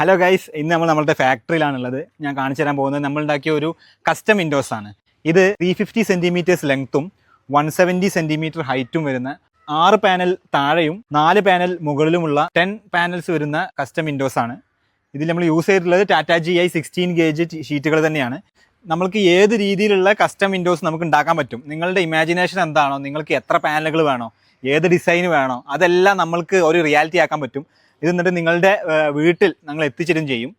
Hello guys ഇന്ന് നമ്മൾ നമ്മളുടെ ഫാക്ടറിയിലാണുള്ളത് ഞാൻ കാണിച്ചു തരാൻ പോകുന്നത് നമ്മൾ ഉണ്ടാക്കിയ ഒരു കസ്റ്റം വിൻഡോസ് ആണ്. ഇത് ത്രീ ഫിഫ്റ്റി സെന്റിമീറ്റേഴ്സ് ലെങ്ത്തും വൺ സെവന്റി സെന്റിമീറ്റർ ഹൈറ്റും വരുന്ന ആറ് പാനൽ താഴെയും നാല് പാനൽ മുകളിലുമുള്ള ടെൻ പാനൽസ് വരുന്ന കസ്റ്റം വിൻഡോസ് ആണ്. ഇതിൽ നമ്മൾ യൂസ് ചെയ്തിട്ടുള്ളത് Tata G I sixteen gauge ഷീറ്റുകൾ തന്നെയാണ്. നമുക്ക് ഏത് രീതിയിലുള്ള കസ്റ്റം വിൻഡോസ് നമുക്ക് ഉണ്ടാക്കാൻ പറ്റും? നിങ്ങളുടെ ഇമാജിനേഷൻ എന്താണോ? നിങ്ങൾക്ക് എത്ര പാനലുകൾ വേണോ? ഏത് ഡിസൈൻ വേണോ? അതെല്ലാം നമ്മൾക്ക് ഒരു റിയാലിറ്റി ആക്കാൻ പറ്റും. ഇത് എന്നിട്ട് നിങ്ങളുടെ വീട്ടിൽ ഞങ്ങൾ എത്തിച്ചേരും ചെയ്യും.